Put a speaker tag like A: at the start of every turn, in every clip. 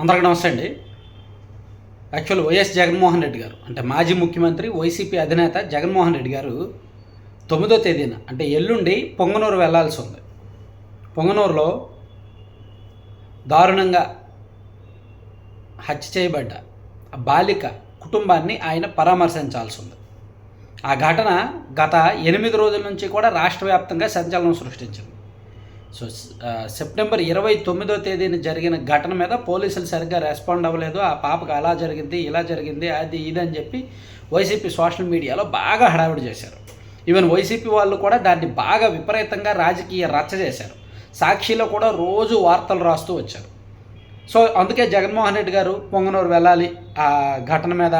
A: అందరికీ నమస్తే అండి. యాక్చువల్ వైఎస్ జగన్మోహన్ రెడ్డి గారు అంటే మాజీ ముఖ్యమంత్రి వైసీపీ అధినేత జగన్మోహన్ రెడ్డి గారు తొమ్మిదో తేదీన అంటే ఎల్లుండి పొంగనూరు వెళ్ళాల్సి ఉంది. పొంగనూరులో దారుణంగా హత్య చేయబడ్డ ఆ బాలిక కుటుంబాన్ని ఆయన పరామర్శించాల్సి ఉంది. ఆ ఘటన గత ఎనిమిది రోజుల నుంచి కూడా రాష్ట్ర వ్యాప్తంగా సంచలనం సృష్టించింది. సో సెప్టెంబర్ ఇరవై తొమ్మిదో తేదీన జరిగిన ఘటన మీద పోలీసులు సరిగ్గా రెస్పాండ్ అవ్వలేదు. ఆ పాపకు అలా జరిగింది ఇలా జరిగింది అది ఇది అని చెప్పి వైసీపీ సోషల్ మీడియాలో బాగా హడావిడి చేశారు. ఈవెన్ వైసీపీ వాళ్ళు కూడా దాన్ని బాగా విపరీతంగా రాజకీయ రచ్చ చేశారు. సాక్షిలో కూడా రోజు వార్తలు రాస్తూ వచ్చారు. సో అందుకే జగన్మోహన్ రెడ్డి గారు పొంగనూరు వెళ్ళాలి ఆ ఘటన మీద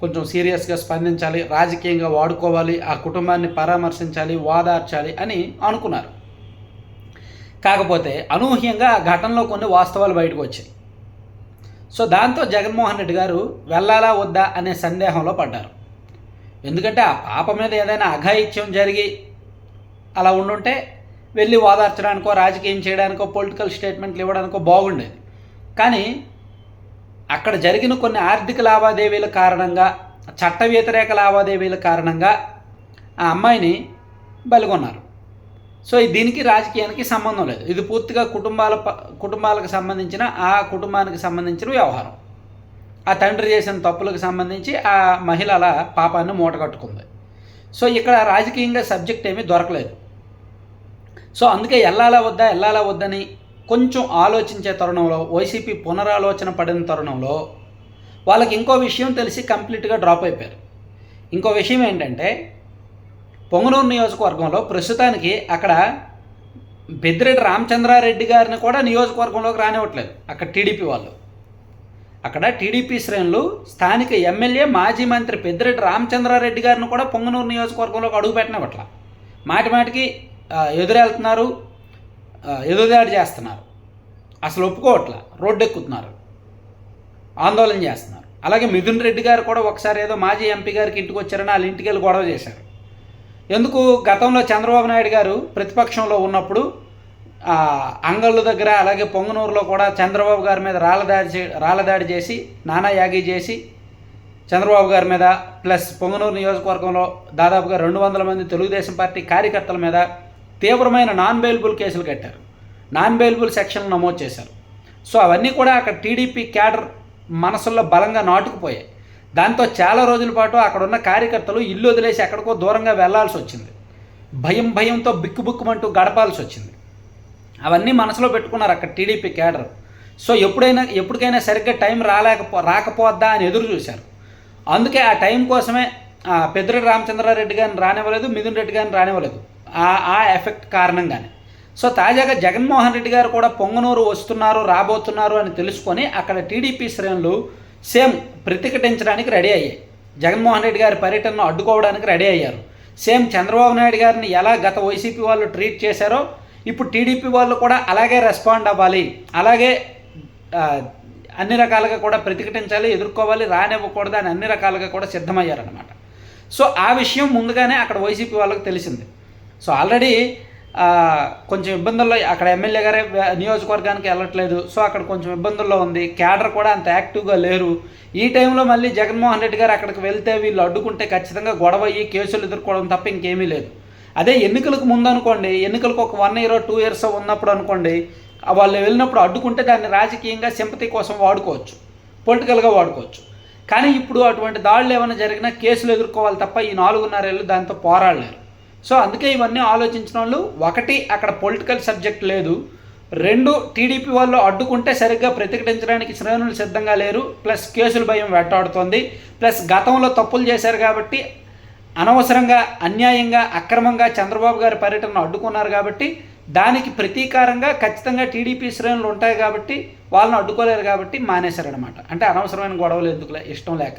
A: కొంచెం సీరియస్గా స్పందించాలి రాజకీయంగా వాడుకోవాలి ఆ కుటుంబాన్ని పరామర్శించాలి వాదార్చాలి అని అనుకున్నారు. కాకపోతే అనూహ్యంగా ఆ ఘటనలో కొన్ని వాస్తవాలు బయటకు వచ్చాయి. సో దాంతో జగన్మోహన్ రెడ్డి గారు వెళ్ళాలా వద్దా అనే సందేహంలో పడ్డారు. ఎందుకంటే ఆ పాప మీద ఏదైనా అఘాయిత్యం జరిగి అలా ఉండుంటే వెళ్ళి ఓదార్చడానికో రాజకీయం చేయడానికో పొలిటికల్ స్టేట్మెంట్లు ఇవ్వడానికో బాగుండేది. కానీ అక్కడ జరిగిన కొన్ని ఆర్థిక లావాదేవీల కారణంగా చట్ట వ్యతిరేక లావాదేవీల కారణంగా ఆ అమ్మాయిని బలిగొన్నారు. సో దీనికి రాజకీయానికి సంబంధం లేదు. ఇది పూర్తిగా కుటుంబాల కుటుంబాలకు సంబంధించిన ఆ కుటుంబానికి సంబంధించిన వ్యవహారం. ఆ తండ్రి చేసిన తప్పులకు సంబంధించి ఆ మహిళ అలా పాపాన్ని మూటగట్టుకుంది. సో ఇక్కడ రాజకీయంగా సబ్జెక్ట్ ఏమీ దొరకలేదు. సో అందుకే వెళ్ళాలా వద్దా వెళ్ళాలా వద్దని కొంచెం ఆలోచించే తరుణంలో వైసీపీ పునరాలోచన పడిన తరుణంలో వాళ్ళకి ఇంకో విషయం తెలిసి కంప్లీట్గా డ్రాప్ అయిపోయారు. ఇంకో విషయం ఏంటంటే పొంగనూరు నియోజకవర్గంలో ప్రస్తుతానికి అక్కడ బెద్దిరెడ్డి రామచంద్రారెడ్డి గారిని కూడా నియోజకవర్గంలోకి రానివ్వట్లేదు. అక్కడ టీడీపీ వాళ్ళు. అక్కడ టీడీపీ శ్రేణులు స్థానిక ఎమ్మెల్యే మాజీ మంత్రి పెద్దిరెడ్డి రామచంద్రారెడ్డి గారిని కూడా పొంగనూరు నియోజకవర్గంలోకి అడుగుపెట్టినవట్ల మాటి మాటికి ఎదురెళ్తున్నారు ఎదురుదాడి చేస్తున్నారు. అసలు ఒప్పుకోవట్ల. రోడ్డు ఎక్కుతున్నారు ఆందోళన చేస్తున్నారు. అలాగే మిథున్ రెడ్డి గారు కూడా ఒకసారి ఏదో మాజీ ఎంపీ గారికి ఇంటికి వచ్చారని వాళ్ళ ఇంటికి వెళ్ళి గొడవ చేశారు. ఎందుకు గతంలో చంద్రబాబు నాయుడు గారు ప్రతిపక్షంలో ఉన్నప్పుడు అంగళ్ళు దగ్గర అలాగే పొంగనూరులో కూడా చంద్రబాబు గారి మీద రాళ్ళదాడి చే రాళ్ళదాడి చేసి నానా యాగి చేసి చంద్రబాబు గారి మీద ప్లస్ పొంగనూరు నియోజకవర్గంలో దాదాపుగా రెండు వందల మంది తెలుగుదేశం పార్టీ కార్యకర్తల మీద తీవ్రమైన నాన్ బెయిల్బుల్ కేసులు కట్టారు. నాన్ బెయిల్బుల్ సెక్షన్లు నమోదు చేశారు. సో అవన్నీ కూడా అక్కడ టీడీపీ క్యాడర్ మనసుల్లో బలంగా నాటుకుపోయాయి. దాంతో చాలా రోజుల పాటు అక్కడున్న కార్యకర్తలు ఇల్లు వదిలేసి ఎక్కడికో దూరంగా వెళ్ళాల్సి వచ్చింది. భయం భయంతో బిక్కుబుక్కుమంటూ గడపాల్సి వచ్చింది. అవన్నీ మనసులో పెట్టుకున్నారు అక్కడ టీడీపీ కేడర్. సో ఎప్పుడైనా ఎప్పటికైనా సరిగ్గా టైం రాలేకపో రాకపోద్దా అని ఎదురు చూశారు. అందుకే ఆ టైం కోసమే ఆ, పెద్దిరెడ్డి రామచంద్రారెడ్డి గారిని రానివ్వలేదు మిథున్ రెడ్డి గారిని రానివ్వలేదు. ఆ ఆ ఎఫెక్ట్ కారణంగానే. సో తాజాగా జగన్మోహన్ రెడ్డి గారు కూడా పొంగనూరు వస్తున్నారు రాబోతున్నారు అని తెలుసుకొని అక్కడ టీడీపీ శ్రేణులు సేమ్ ప్రతిఘటించడానికి రెడీ అయ్యాయి. జగన్మోహన్ రెడ్డి గారి పర్యటనను అడ్డుకోవడానికి రెడీ అయ్యారు. సేమ్ చంద్రబాబు నాయుడు గారిని ఎలా గత వైసీపీ వాళ్ళు ట్రీట్ చేశారో ఇప్పుడు టీడీపీ వాళ్ళు కూడా అలాగే రెస్పాండ్ అవ్వాలి. అలాగే అన్ని రకాలుగా కూడా ప్రతిఘటించాలి ఎదుర్కోవాలి రానివ్వకూడదు అని అన్ని రకాలుగా కూడా సిద్ధమయ్యారనమాట సో ఆ విషయం ముందుగానే అక్కడ వైసీపీ వాళ్ళకి తెలిసింది. సో ఆల్రెడీ కొంచెం ఇబ్బందుల్లో అక్కడ ఎమ్మెల్యే గారే నియోజకవర్గానికి వెళ్ళట్లేదు. సో అక్కడ కొంచెం ఇబ్బందుల్లో ఉంది. క్యాడర్ కూడా అంత యాక్టివ్గా లేరు. ఈ టైంలో మళ్ళీ జగన్మోహన్ రెడ్డి గారు అక్కడికి వెళ్తే వీళ్ళు అడ్డుకుంటే ఖచ్చితంగా గొడవ అయ్యి కేసులు ఎదుర్కోవడం తప్ప ఇంకేమీ లేదు. అదే ఎన్నికలకు ముందు అనుకోండి ఎన్నికలకు ఒక వన్ ఇయర్ టూ ఇయర్స్ ఉన్నప్పుడు అనుకోండి వాళ్ళు వెళ్ళినప్పుడు అడ్డుకుంటే దాన్ని రాజకీయంగా సింపతి కోసం వాడుకోవచ్చు. పొలిటికల్గా వాడుకోవచ్చు. కానీ ఇప్పుడు అటువంటి దాడులు ఏమైనా జరిగినా కేసులు ఎదుర్కోవాలి తప్ప ఈ నాలుగున్నరేళ్ళు దాంతో పోరాడలేరు. సో అందుకే ఇవన్నీ ఆలోచించిన వాళ్ళు ఒకటి అక్కడ పొలిటికల్ సబ్జెక్ట్ లేదు రెండు టీడీపీ వాళ్ళు అడ్డుకుంటే సరిగ్గా ప్రతిఘటించడానికి శ్రేణులు సిద్ధంగా లేరు ప్లస్ కేసుల భయం వెంటాడుతోంది ప్లస్ గతంలో తప్పులు చేశారు కాబట్టి అనవసరంగా అన్యాయంగా అక్రమంగా చంద్రబాబు గారి పర్యటనను అడ్డుకున్నారు కాబట్టి దానికి ప్రతీకారంగా ఖచ్చితంగా టీడీపీ శ్రేణులు ఉంటాయి కాబట్టి వాళ్ళని అడ్డుకోలేరు కాబట్టి మానేశారనమాట అంటే అనవసరమైన గొడవలు ఎందుకులే? ఇష్టం లేక.